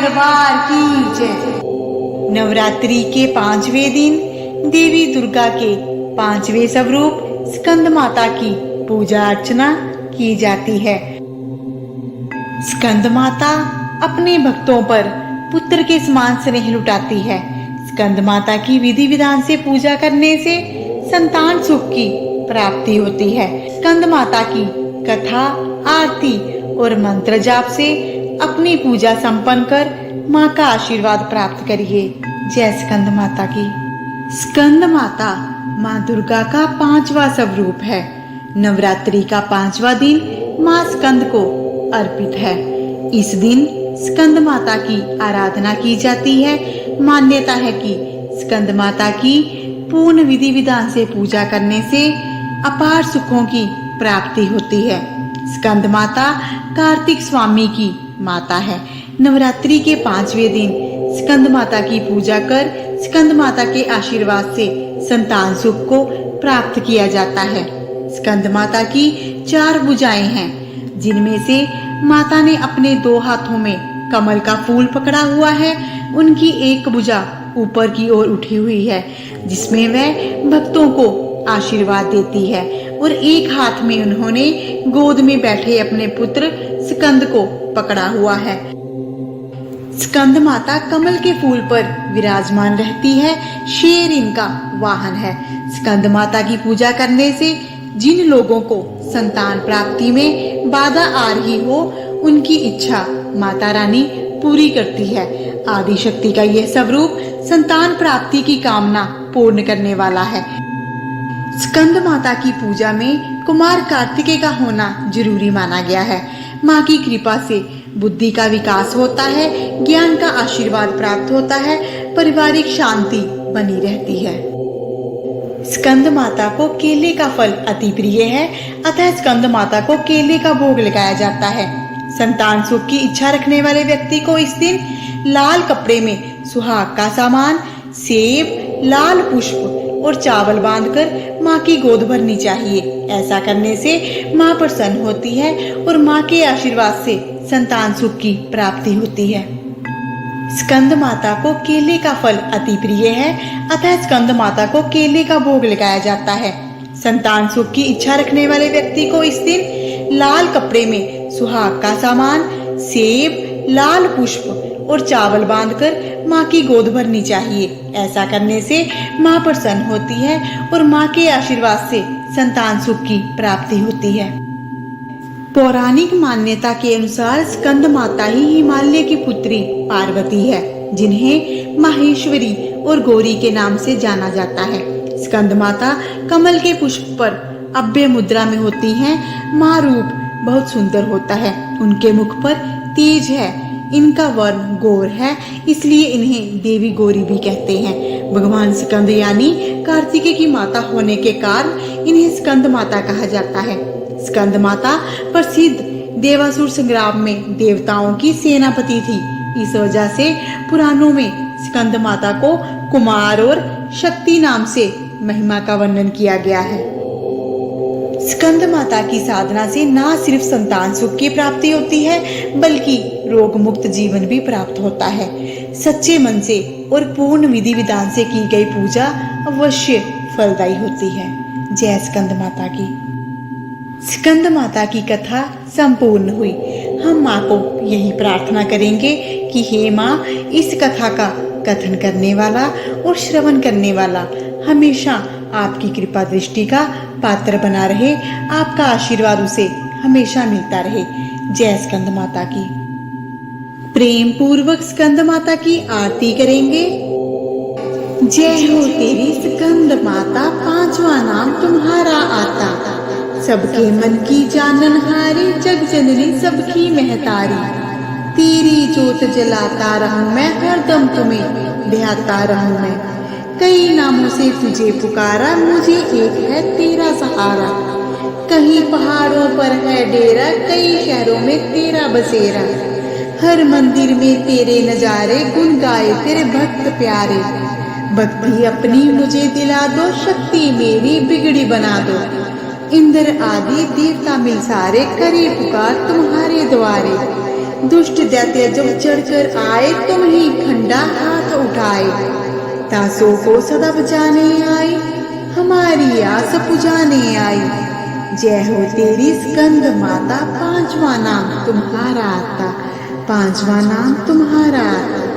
दरबार की जय। नवरात्रि के पाँचवें दिन, देवी दुर्गा के पाँचवें स्वरूप, स्कंद माता की पूजा अर्चना की जाती है। स्कंद माता अपने भक्तों पर पुत्र के समान स्नेह लुटाती है। स्कंद माता की विधि विधान से पूजा करने से संतान सुख की प्राप्ति होती है। स्कंद माता की कथा, आरती और मंत्र जाप से अपनी पूजा संपन्न कर माँ का आशीर्वाद प्राप्त करिए। जय स्कंद माता की। स्कंद माता, माँ दुर्गा का पांचवा स्वरूप है। नवरात्रि का पांचवा दिन माँ स्कंद को अर्पित है। इस दिन स्कंद माता की आराधना की जाती है। मान्यता है कि स्कंद माता की पूर्ण विधि विधान से पूजा करने से अपार सुखों की प्राप्ति होती है। स्कंद माता कार्तिक स्वामी की माता है। नवरात्रि के पाँचवें दिन स्कंद माता की पूजा कर स्कंद माता के आशीर्वाद से संतान सुख को प्राप्त किया जाता है। स्कंद माता की चार भुजाएँ हैं, जिनमें से माता ने अपने दो हाथों में कमल का फूल पकड़ा हुआ है। उनकी एक भुजा ऊपर की ओर उठी हुई है, जिसमें वह भक्तों को आशीर्वाद देती है। और एक हाथ में उन्होंने गोद में बैठे अपने पुत्र स्कंद को पकड़ा हुआ है। स्कंद माता कमल के फूल पर विराजमान रहती है। शेर इनका वाहन है। स्कंद माता की पूजा करने से जिन लोगों को संतान प्राप्ति में बाधा आ रही हो, उनकी इच्छा माता रानी पूरी करती है। आदि शक्ति का यह स्वरूप संतान प्राप्ति की कामना पूर्ण करने वाला है। स्कंद माता की पूजा में कुमार कार्तिकेय का होना ज़रूरी माना गया है। माँ की कृपा से बुद्धि का विकास होता है, ज्ञान का आशीर्वाद प्राप्त होता है, पारिवारिक शांति बनी रहती है। स्कंद माता को केले का फल अति प्रिय है, अतः स्कंद माता को केले का भोग लगाया जाता है। संतान सुख की इच्छा रखने वाले व्यक्ति को इस दिन लाल कपड़े में सुहाग का सामान, सेब लाल पुष्प और चावल बांधकर माँ की गोद भरनी चाहिए। ऐसा करने से माँ प्रसन्न होती है और माँ के आशीर्वाद से संतान सुख की प्राप्ति होती है। स्कंद माता को केले का फल अति प्रिय है, अतः स्कंद माता को केले का भोग लगाया जाता है। संतान सुख की इच्छा रखने वाले व्यक्ति को इस दिन लाल कपड़े में सुहाग का सामान, सेब, लाल पुष्प और चावल बांधकर माँ की गोद भरनी चाहिए। ऐसा करने से माँ प्रसन्न होती है और माँ के आशीर्वाद से संतान सुख की प्राप्ति होती है। पौराणिक मान्यता के अनुसार स्कंद माता ही हिमालय की पुत्री पार्वती है, जिन्हें माहेश्वरी और गौरी के नाम से जाना जाता है। स्कंद माता कमल के पुष्प पर अभ्य मुद्रा में होती हैं। माँ रूप बहुत सुंदर होता है। उनके मुख पर तेज है। इनका वर्ण गौर है, इसलिए इन्हें देवी गौरी भी कहते हैं। भगवान स्कंद यानी कार्तिकेय की माता होने के कारण इन्हें स्कंद माता कहा जाता है। स्कंद माता प्रसिद्ध देवासुर संग्राम में देवताओं की सेनापति थी। इस वजह से पुराणों में स्कंद माता को कुमार और शक्ति नाम से महिमा का वर्णन किया गया है। स्कंद माता की साधना से ना सिर्फ़ संतान सुख की प्राप्ति होती है, बल्कि रोग मुक्त जीवन भी प्राप्त होता है। सच्चे मन से और पूर्ण विधि विधान से की गई पूजा अवश्य फलदायी होती है। जय स्कंद माता की। स्कंद माता की कथा संपूर्ण हुई। हम माँ को यही प्रार्थना करेंगे कि हे माँ, इस कथा का कथन करने वाला और श्रवण करने वाला हमेशा आपकी कृपा दृष्टि का पात्र बना रहे, आपका आशीर्वाद उसे हमेशा मिलता रहे। जय स्कंद माता की। प्रेम पूर्वक स्कंद माता की आरती करेंगे। जय हो तेरी स्कंद माता, पांचवा नाम तुम्हारा आता। सबके मन की जानन हारी, जग जननी सबकी महतारी। तेरी जोत जलाता रहूँ मैं, हरदम तुम्हें ध्याता रहूँ मैं। कई नामों से तुझे पुकारा, मुझे एक है तेरा सहारा। कहीं पहाड़ों पर है डेरा, कई शहरों में तेरा बसेरा। हर मंदिर में तेरे नजारे गुन गाए तेरे भक्त प्यारे। भक्ति अपनी मुझे दिला दो, शक्ति मेरी बिगड़ी बना दो। इंद्र आदि देवता मिल सारे, करे पुकार तुम्हारे द्वारे। दुष्ट दैत्य जब चढ़ कर आए, तुम ही खंडा हाथ उठाए। दासों को सदा बचाने आई, हमारी आस पुजाने आई। जय हो तेरी स्कंद माता, पांचवा नाम तुम्हारा आता पांचवा नाम तुम्हारा आता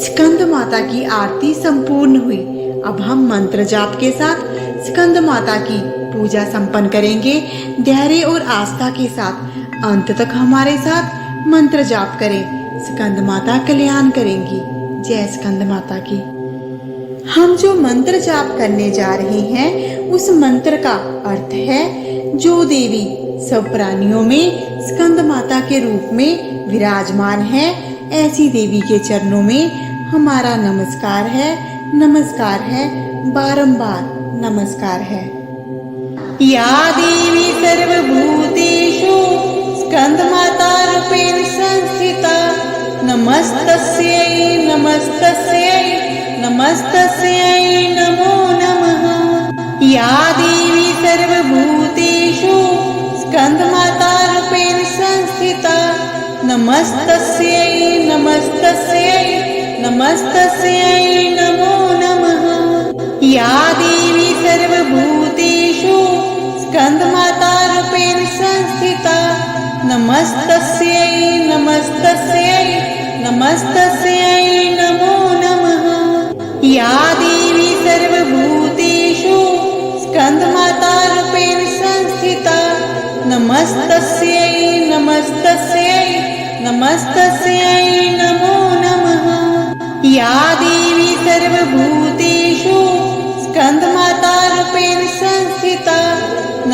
स्कंद माता की आरती संपूर्ण हुई। अब हम मंत्र जाप के साथ, स्कंद माता की पूजा संपन्न करेंगे। धैर्य और आस्था के साथ, अंत तक हमारे साथ मंत्र जाप करें। स्कंद माता कल्याण करेंगी। जय स्कंद माता की। हम जो मंत्र जाप करने जा रहे हैं, उस मंत्र का अर्थ है, जो देवी सब प्राणियों में स्कंद माता के रूप में विराजमान है, ऐसी देवी के चरणों में हमारा नमस्कार है नमस्कार है, बारंबार नमस्कार है। या देवी सर्वभूतेषु, स्कंद माता रूपेण संस्थिता। नमस्तस्यै नमस्तस्यै नमस्तस्यै नमो नमः। या देवी सर्वभूतेषु स्कन्दमातारूपेण संस्थिता। नमस्तस्यै नमस्तस्यै नमस्तस्यै नमो नमः। या देवी सर्वभूतेषु स्कन्दमातारूपेण संस्थिता। नमस्तस्यै नमस्तस्यै नमस्तस्यै नमो या देवी सर्वभूतेषु स्कन्दमातारूपेण संस्थिता। नमस्तस्यै नमस्तस्यै नमस्तस्यै नमो नमः। या देवी सर्वभूतेषु स्कन्दमातारूपेण संस्थिता।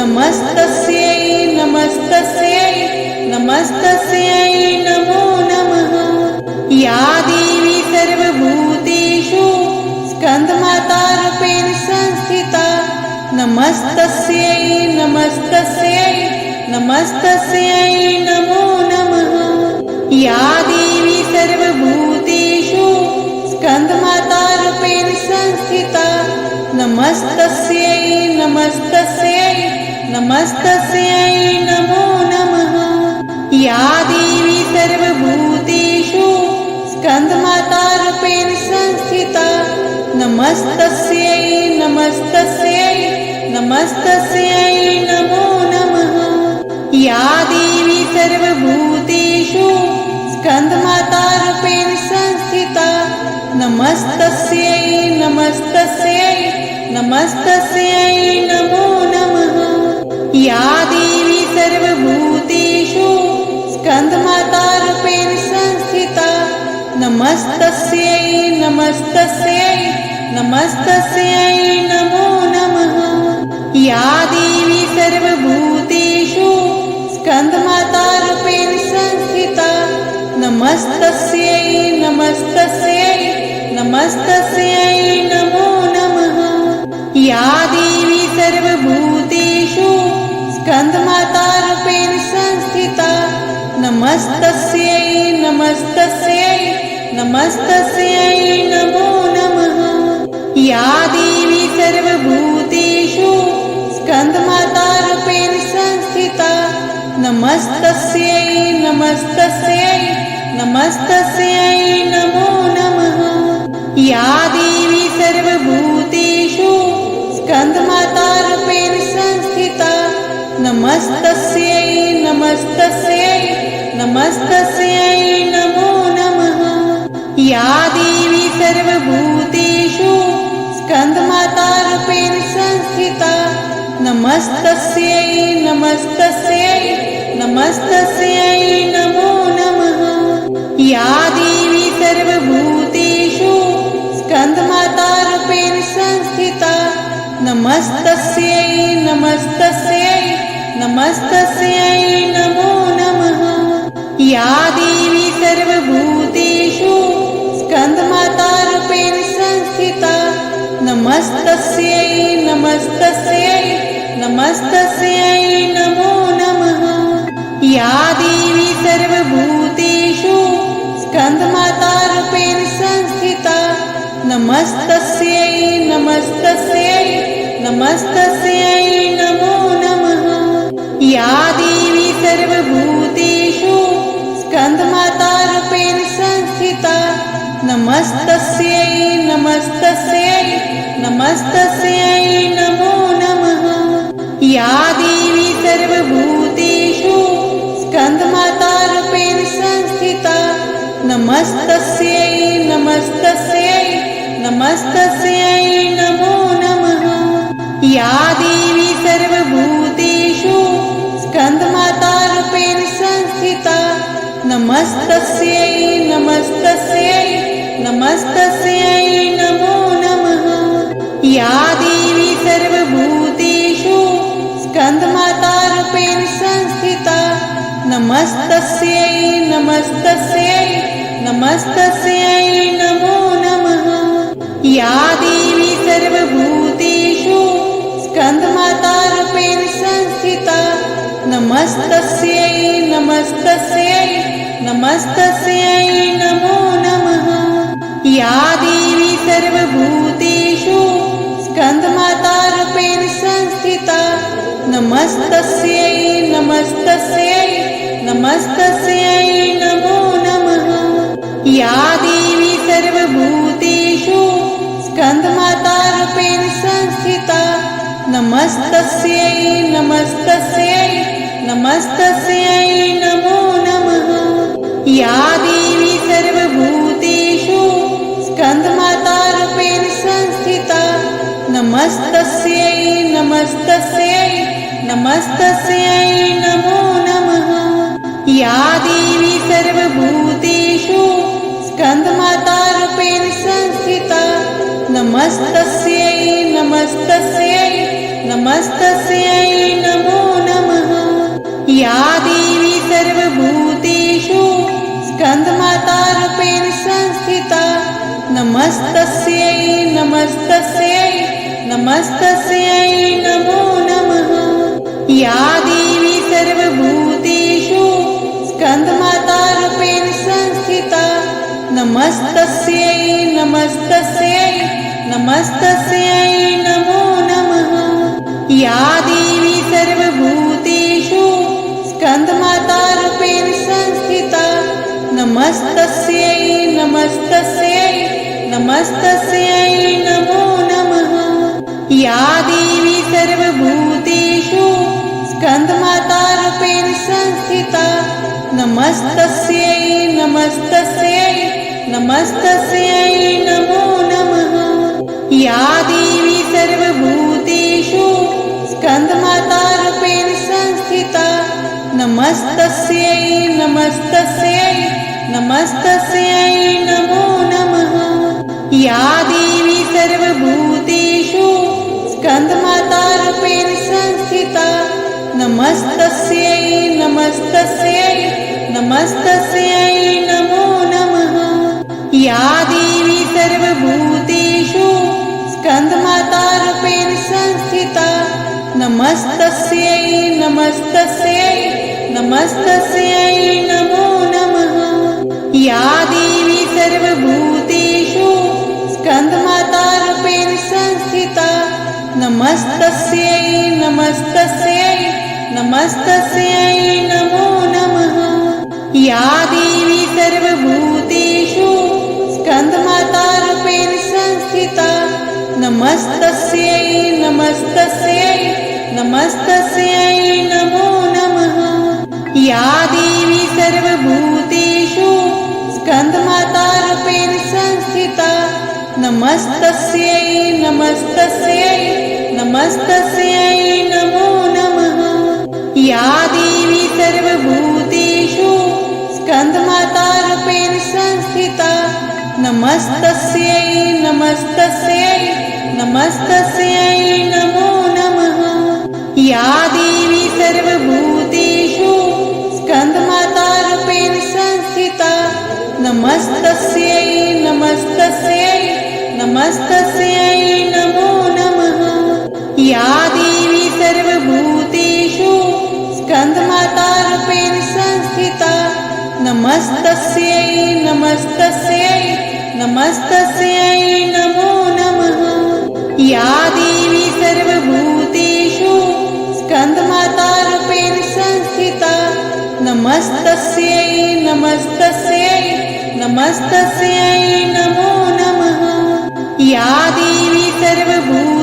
नमस्तस्यै नमस्तस्यै नमस्तस्यै नमो नमः या देवी सर्वभूतेषु स्कन्दमाता रूपेण संस्थिता। नमस्तस्यै नमस्तस्यै नमस्तस्यै नमो नमः। या देवी सर्वभूतेषु स्कन्दमाता रूपेण संस्थिता। नमस्तस्यै नमस्तस्यै नमस्तस्यै नमो नमः। या देवी सर्वभूतेषु स्कन्दमाता रूपेण संस्थिता। नमस्तस्यै नमस्तस्यै नमस्तस्यै नमो नमः। या देवी सर्वभूतेषु स्कन्दमातारूपेण संस्थिता। नमस्तस्यै नमस्तस्यै नमस्तस्यै नमो नमः। या देवी नमस्तस्यै नमस्तस्यै नमस्तस्यै नमो नमः। या देवी सर्वभूतेषु स्कन्दमातारूपेण संस्थिता। नमस्तस्यै नमस्तस्यै नमस्तस्यै नमो नमः। या देवी सर्वभूतेषु स्कन्दमातारूपेण संस्थिता। नमस्तस्यै नमस्तस्यै नमस्तस्यै नमो नमः। या देवी सर्वभूतेषु स्कन्दमातारूपेण संस्थिता। नमस्तस्यै नमस्तस्यै नमस्तस्यै नमो नमः। या देवी सर्वभूतेषु स्कन्दमातारूपेण संस्थिता। नमस्तस्यै नमस्तस्यै नमस्तस्यै नमो या देवी सर्वभूतेषु स्कन्दमातारूपेण संस्थिता। नमस्तस्यै नमस्तस्यै नमस्तस्यै नमो नमः। या देवी सर्वभूतेषु स्कन्दमातारूपेण संस्थिता। नमस्तस्यै नमस्तस्यै नमस्तस्यै नमो नमः। या देवी सर्वभूतेषु नमस्तस्यै नमस्तस्यै नमस्तस्यै नमो नमः। या देवी सर्वभूतेषु स्कन्दमातारूपेण संस्थिता। नमस्तस्यै नमस्तस्यै नमस्तस्यै नमो नमः। या देवी सर्वभूतेषु स्कन्दमातारूपेण संस्थिता। नमस्तस्यै नमस्तस्यै नमस्तस्यै नमो नमः। या देवी सर्वभूतेषु स्कन्दमातारूपेण संस्थिता। नमस्तस्यै नमस्तस्यै नमस्तस्यै नमो नमः। या देवी सर्वभूतेषु स्कन्दमातारूपेण संस्थिता। नमस्तस्यै नमस्तस्यै नमस्तस्यै नमो या देवी सर्वभूतेषु स्कन्दमातारूपेण संस्थिता। नमस्तस्यै नमस्तस्यै नमस्तस्यै नमो नमः। या देवी सर्वभूतेषु स्कन्दमातारूपेण संस्थिता। नमस्तस्यै नमस्तस्यै नमस्तस्यै नमो नमः। या देवी सर्वभूतेषु स्कन्दमातारूपेण संस्थिता। नमस्तस्यै नमस्तस्यै नमस्तस्यै नमो नमः। या देवी सर्वभूतेषु स्कन्दमातारूपेण संस्थिता। नमस्तस्यै नमस्तस्यै नमस्तस्यै नमो नमः। या देवी सर्वभूतेषु नमस्तस्यै नमस्तस्यै नमस्तस्यै नमो नमः। या देवी सर्वभूतेषु स्कन्दमातारूपेण संस्थिता। नमस्तस्यै नमस्तस्यै नमस्तस्यै नमो नमः। या देवी सर्वभूतेषु स्कन्दमातारूपेण संस्थिता। नमस्तस्यै नमस्तस्यै नमस्तस्यै नमो नमः। या देवी सर्वभूतेषु स्कन्दमातारूपेण संस्थिता। नमस्तस्यै नमस्तस्यै नमस्तस्यै नमो नमः। या देवी सर्वभूतेषु स्कन्दमातारूपेण संस्थिता। नमस्तस्यै नमस्तस्यै नमस्तस्यै नमो नमः या देवी सर्वभूतेषु स्कन्दमातारूपेण संस्थिता। नमस्तस्यै नमस्तस्यै नमस्तस्यै नमो नमः। या देवी सर्वभूतेषु स्कन्दमातारूपेण संस्थिता। नमस्तस्यै नमस्तस्यै नमस्तस्यै नमो नमः। या देवी सर्वभूतेषु संस्थिता। नमस्तस्यै नमस्तस्यै नमस्तस्यै नमो नमः। या देवी सर्वभूतेषु स्कन्दमातारूपेण संस्थिता। नमस्तस्यै नमस्तस्यै नमस्तस्यै नमो नमः। या देवी नमस्तस्यै नमस्तस्यै नमस्तस्यै नमो नमः। या देवी सर्वभूतेषु स्कन्दमातारूपेण संस्थिता। नमस्तस्यै नमस्तस्यै नमस्तस्यै नमो नमः। या देवी सर्वभूतेषु स्कन्दमातारूपेण संस्थिता। नमस्तस्यै नमस्तस्यै नमस्तस्यै नमो नमः। या देवी सर्वभूतेषु स्कन्दमातारूपेण संस्थिता। नमस्तस्यै नमस्तस्यै नमस्तस्यै नमो नमः। या देवी सर्वभूतेषु स्कन्दमातारूपेण नमस्तस्यै नमस्तस्यै नमस्तस्यै नमो नमः या देवी सर्वभूतेषु स्कन्दमातारूपेण संस्थिता। नमस्तस्यै नमस्तस्यै नमस्तस्यै नमो नमः। या देवी सर्वभूतेषु स्कन्दमातारूपेण संस्थिता। नमस्तस्यै नमस्तस्यै नमस्तस्यै नमो नमः। या देवी सर्वभूतेषु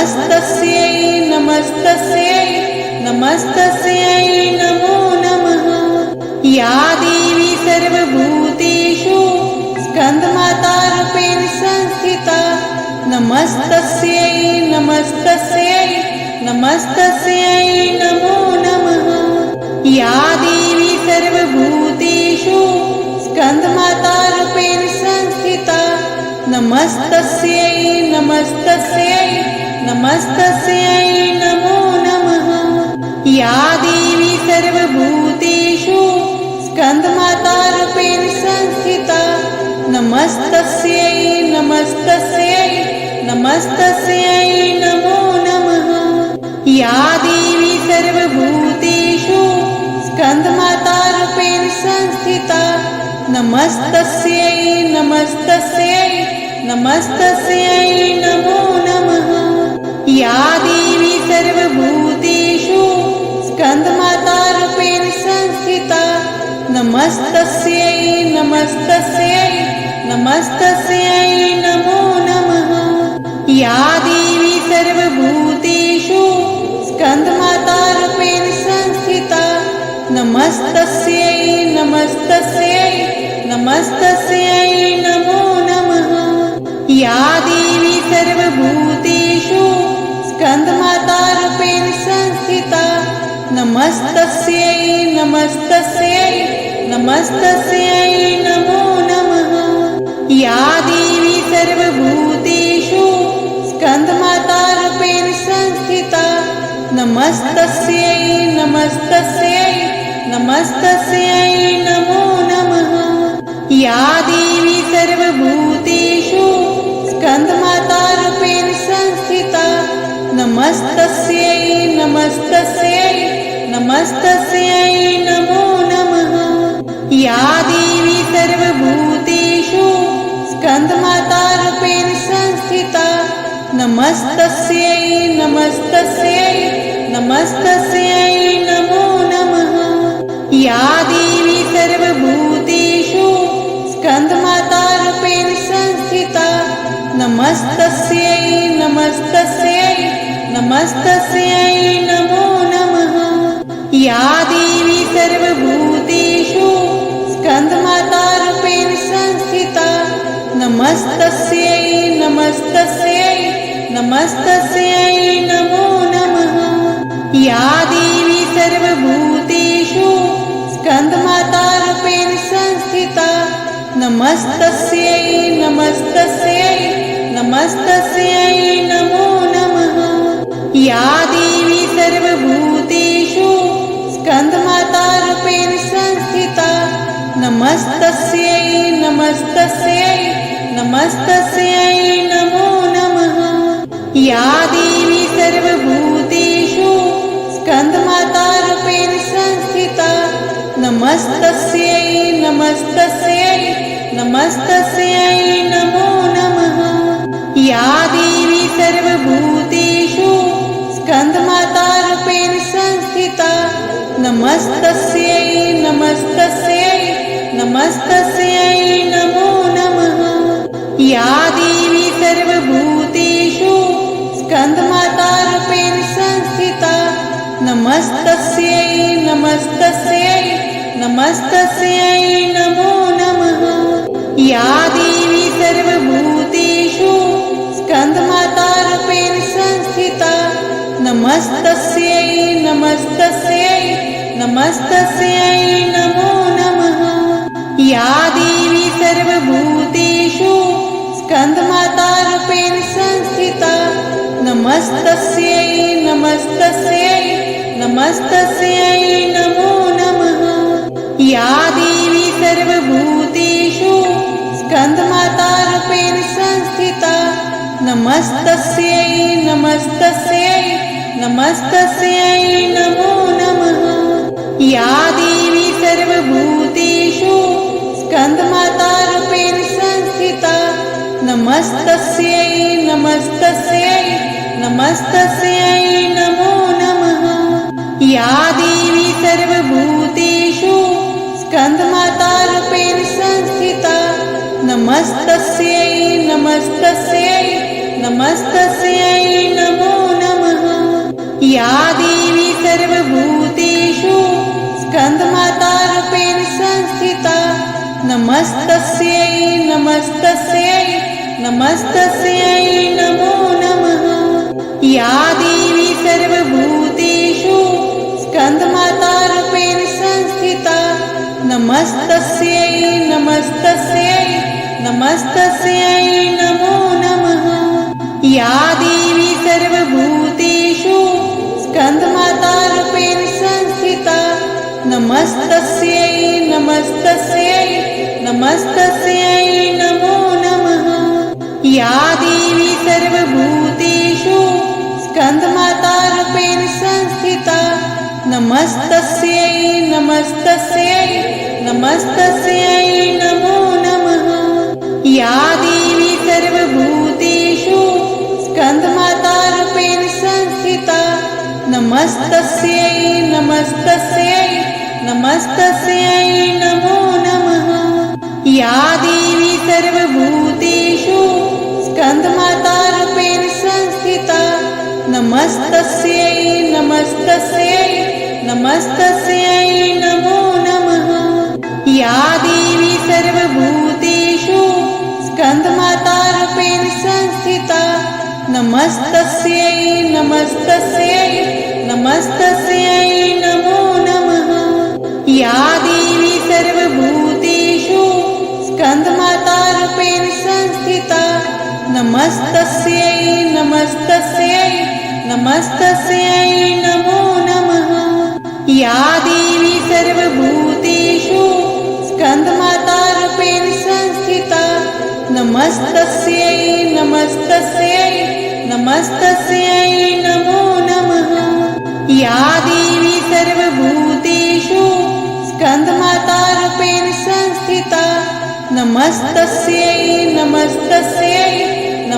नमस्तस्यै नमस्तस्यै नमस्तस्यै नमो नमः। या देवी सर्वभूतेषु स्कन्दमातारूपेण संस्थिता। नमस्तस्यै नमस्तस्यै नमस्तस्यै नमो नमः। या देवी सर्वभूतेषु स्कन्दमातारूपेण संस्थिता। नमस्तस्यै नमस्तस्यै नमस्तस्यै नमो नमः। या देवी सर्वभूतेषु स्कन्दमातारूपेण संस्थिता। नमस्तस्यै नमस्तस्यै नमस्तस्यै नमो नमः। या देवी सर्वभूतेषु स्कन्दमातारूपेण संस्थिता। नमस्तस्यै नमस्तस्यै नमस्तस्यै नमो नमः या देवी सर्वभूतेषु स्कन्दमातारूपेण संस्थिता। नमस्तस्यै नमस्तस्यै नमस्तस्यै नमो नमः। या देवी सर्वभूतेषु स्कन्दमातारूपेण संस्थिता। नमस्तस्यै नमस्तस्यै नमस्तस्यै नमो नमः। या देवी सर्वभूतेषु स्कन्दमातारूपेण संस्थिता। नमस्तस्यै नमस्तस्यै नमस्तस्यै नमो नमः। या देवी सर्वभूतेषु स्कन्दमातारूपेण संस्थिता। नमस्तस्यै नमस्तस्यै नमस्तस्यै नमो नमः। या देवी सर्वभूतेषु संस्थिता नमस्तस्यै नमस्तस्यै नमस्तस्यै नमो नमः। या देवी सर्वभूतेषु स्कन्दमातारूपेण संस्थिता। नमस्तस्यै नमस्तस्यै नमस्तस्यै नमो नमः। या देवी सर्वभूतेषु स्कन्दमातारूपेण संस्थिता। नमस्तस्यै नमस्तस्यै नमस्तस्यै नमो नमः। या देवी सर्वभूतेषु स्कन्दमातारूपेण संस्थिता। नमस्तस्यै नमस्तस्यै नमस्तस्यै नमो नमः। या देवी सर्वभूतेषु स्कन्दमातारूपेण संस्थिता। नमस्तस्यै नमस्तस्यै नमस्तस्यै नमो नमः या देवी सर्वभूतेषु स्कन्दमातारूपेण संस्थिता। नमस्तस्यै नमस्तस्यै नमस्तस्यै नमो नमः। या देवी सर्वभूतेषु स्कन्दमातारूपेण संस्थिता। नमस्तस्यै नमस्तस्यै नमस्तस्यै नमो नमः। या देवी सर्वभूतेषु नमस्तस्यै नमस्तस्यै नमस्तस्यै नमो नमः। या देवी सर्वभूतेषु स्कन्दमातारूपेण संस्थिता। नमस्तस्यै नमस्तस्यै नमस्तस्यै नमो नमः। या देवी सर्वभूतेषु स्कन्दमातारूपेण संस्थिता। नमस्तस्यै नमस्तस्यै नमस्तस्यै नमो नमः। या देवी सर्वभूतेषु स्कन्दमातारूपेण संस्थिता। नमस्तस्यै नमस्तस्यै नमस्तस्यै नमो नमः। या देवी सर्वभूतेषु स्कन्दमातारूपेण संस्थिता। नमस्तस्यै नमस्तस्यै नमस्तस्यै नमो नमः या देवी सर्वभूतेषु स्कन्दमातारूपेण संस्थिता। नमस्तस्यै नमस्तस्यै नमस्तस्यै नमो नमः। या देवी सर्वभूतेषु स्कन्दमातारूपेण संस्थिता। नमस्तस्यै नमस्तस्यै नमस्तस्यै नमो नमः। या देवी सर्वभूतेषु नमस्तस्यै नमस्तस्यै नमस्तस्यै नमो नमः। या देवी सर्वभूतेषु स्कन्दमातारूपेण संस्थिता। नमस्तस्यै नमस्तस्यै नमस्तस्यै नमो नमः। या देवी सर्वभूतेषु स्कन्दमातारूपेण संस्थिता। नमस्तस्यै नमस्तस्यै नमस्तस्यै नमो नमः। या देवी सर्वभूतेषु स्कन्दमातारूपेण संस्थिता। नमस्तस्यै नमस्तस्यै नमस्तस्यै नमो नमः। या देवी सर्वभूतेषु स्कन्दमातारूपेण संस्थिता। नमस्तस्यै नमस्तस्यै नमस्तस्यै नमो नमः या देवी सर्वभूतेषु स्कन्दमातारूपेण संस्थिता। नमस्तस्यै नमस्तस्यै नमस्तस्यै नमो नमः। या देवी सर्वभूतेषु स्कन्दमातारूपेण संस्थिता। नमस्तस्यै नमस्तस्यै नमस्तस्यै नमो नमः। या देवी सर्वभूतेषु नमस्तस्यै नमस्तस्यै नमस्तस्यै नमो नमः। या देवी सर्वभूतेषु स्कन्दमातारूपेण संस्थिता। नमस्तस्यै नमस्तस्यै नमस्तस्यै नमो नमः। या देवी सर्वभूतेषु स्कन्दमातारूपेण संस्थिता। नमस्तस्यै नमस्तस्यै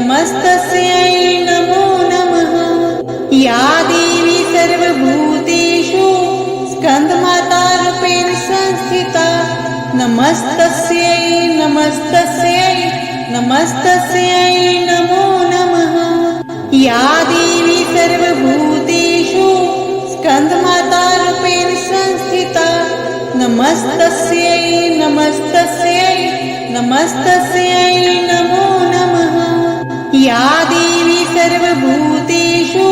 नमस्तस्यै नमो नमः। या देवी सर्वभूतेषु स्कन्दमातारूपेण संस्थिता। नमस्तस्यै नमस्तस्यै नमस्तस्यै नमो नमः। या देवी सर्वभूतेषु स्कन्दमातारूपेण संस्थिता। नमस्तस्यै नमस्तस्यै नमस्तस्यै नमो नमः या देवी सर्वभूतेषु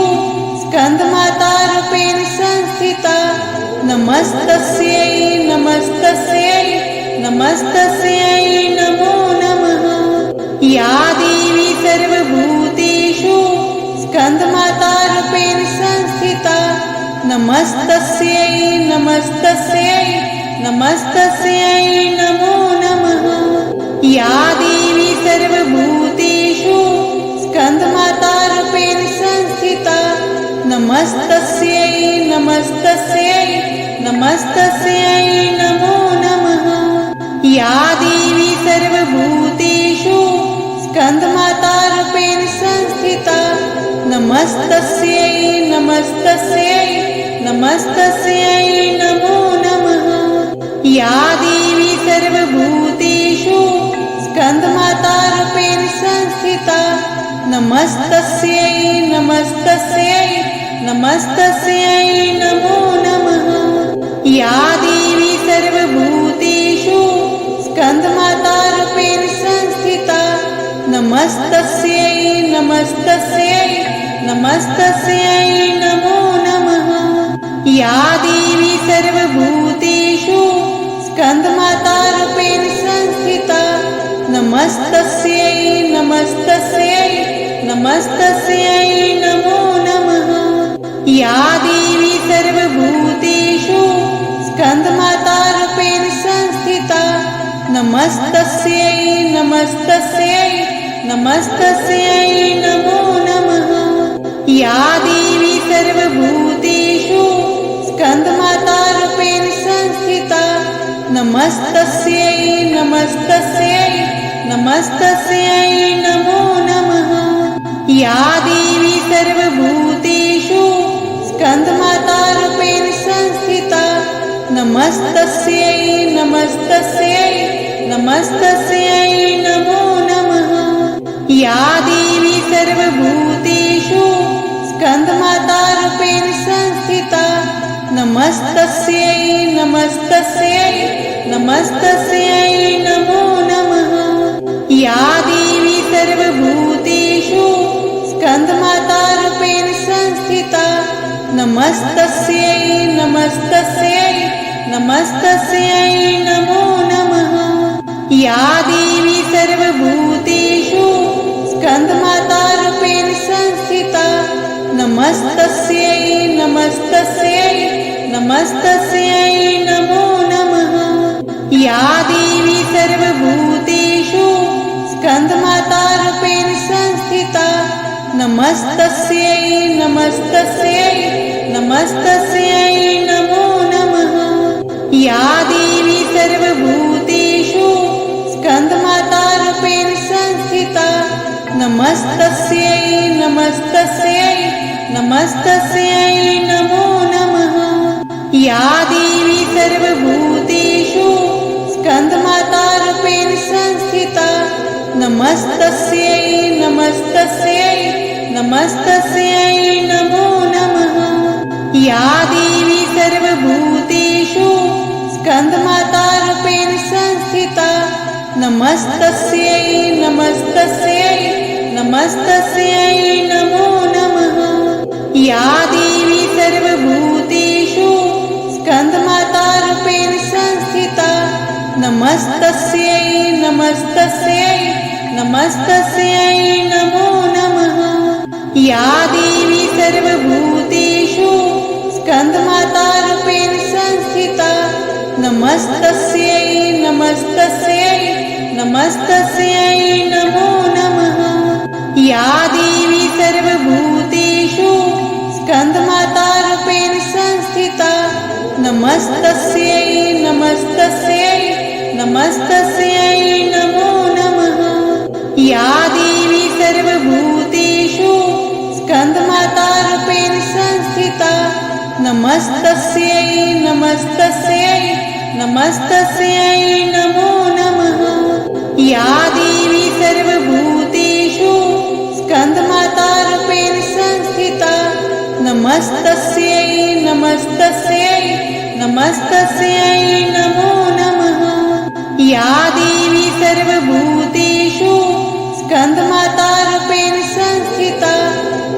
स्कन्दमातारूपेण संस्थिता। नमस्तस्यै नमस्तस्यै नमस्तस्यै नमो नमः। या देवी सर्वभूतेषु स्कन्दमातारूपेण संस्थिता। नमस्तस्यै नमस्तस्यै नमस्तस्यै नमो नमः। या देवी सर्वभूतेषु नमस्तस्यै नमस्तस्यै नमस्तस्यै नमो नमः। या देवी सर्वभूतेषु स्कन्दमातारूपेण संस्थिता। नमस्तस्यै नमस्तस्यै नमस्तस्यै नमो नमः। या देवी सर्वभूतेषु स्कन्दमातारूपेण संस्थिता। नमस्तस्यै नमस्तस्यै नमस्तस्यै नमो नमः। या देवी सर्वभूतेषु स्कन्दमातारूपेण संस्थिता। नमस्तस्यै नमस्तस्यै नमस्तस्यै नमो नमः। या देवी सर्वभूतेषु स्कन्दमातारूपेण संस्थिता। नमस्तस्यै नमस्तस्यै नमस्तस्यै नमो नमः या देवी सर्वभूतेषु स्कन्दमातारूपेण संस्थिता। नमस्तस्यै नमस्तस्यै नमस्तस्यै नमो नमः। या देवी सर्वभूतेषु स्कन्दमातारूपेण संस्थिता। नमस्तस्यै नमस्तस्यै नमस्तस्यै नमो नमः। या देवी सर्वभूतेषु स्कन्दमातारूपेण संस्थिता। नमस्तस्यै नमस्तस्यै नमस्तस्यै नमो नमः। या देवी सर्वभूतेषु स्कन्दमातारूपेण संस्थिता। नमस्तस्यै नमस्तस्यै नमस्तस्यै नमो नमः। या देवी सर्वभूतेषु नमस्तस्यै नमस्तस्यै नमस्तस्यै नमो नमः। या देवी सर्वभूतेषु स्कन्दमातारूपेण संस्थिता। नमस्तस्यै नमस्तस्यै नमस्तस्यै नमो नमः। या देवी सर्वभूतेषु स्कन्दमातारूपेण संस्थिता। नमस्तस्यै नमस्तस्यै नमस्तस्यै नमो नमः। या देवी सर्वभूतेषु स्कन्दमातारूपेण संस्थिता। नमस्तस्यै नमस्तस्यै नमस्तस्यै नमो नमः। या देवी सर्वभूतेषु स्कन्दमातारूपेण संस्थिता। नमस्तस्यै नमस्तस्यै नमस्तस्यै नमो नमः या देवी सर्वभूतेषु स्कन्दमातारूपेण संस्थिता नमस्तस्यै नमस्तस्यै नमस्तस्यै नमो नमः। या देवी सर्वभूतेषु स्कन्दमातारूपेण संस्थिता नमस्तस्यै नमस्तस्यै नमस्तस्यै नमो नमः। या देवी सर्वभूतेषु नमस्तस्यै नमस्तस्यै नमस्तस्यै नमो नमः। या देवी सर्वभूतेषु स्कन्दमातारूपेण संस्थिता। नमस्तस्यै नमस्तस्यै नमस्तस्यै नमो नमः। या देवी सर्वभूतेषु स्कन्दमातारूपेण संस्थिता। नमस्तस्यै नमस्तस्यै नमस्तस्यै नमो नमः। या देवी सर्वभूतेषु स्कन्दमातारूपेण संस्थिता। नमस्तस्यै नमस्तस्यै नमस्तस्यै नमो नमः। या देवी सर्वभूतेषु स्कन्दमातारूपेण संस्थिता।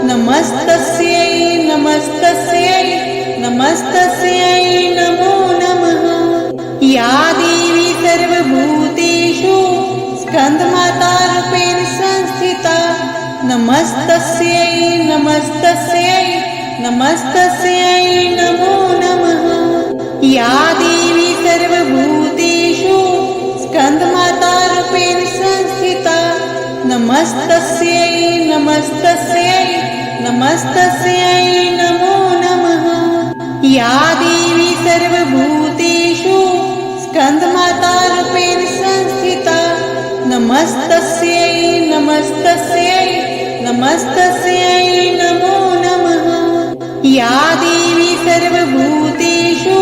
नमस्तस्यै नमस्तस्यै नमस्तस्यै नमो नमः या देवी सर्वभूतेषु स्कन्दमातारूपेण संस्थिता। नमस्तस्यै नमस्तस्यै नमस्तस्यै नमो नमः। या देवी सर्वभूतेषु स्कन्दमातारूपेण संस्थिता। नमस्तस्यै नमस्तस्यै नमस्तस्यै नमो नमः। या देवी सर्वभूतेषु नमस्तस्यै नमस्तस्यै नमस्तस्यै नमो नमः। या देवी सर्वभूतेषु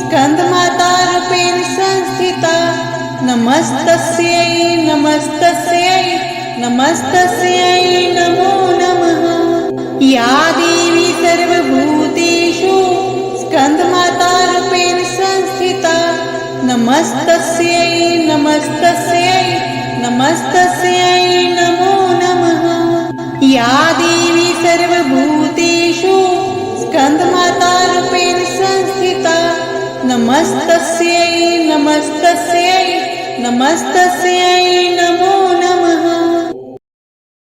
स्कन्दमातारूपेण संस्थिता। नमस्तस्यै नमस्तस्यै नमस्तस्यै नमो नमः। या देवी सर्वभूतेषु स्कन्दमातारूपेण संस्थिता। नमस्तस्यै नमस्तस्यै नमस्तस्यै नमो नमः। या देवी सर्वभूतेषु स्कन्दमातारूपेण संस्थिता। नमस्तस्यै नमस्तस्यै नमस्तस्यै नमो नमः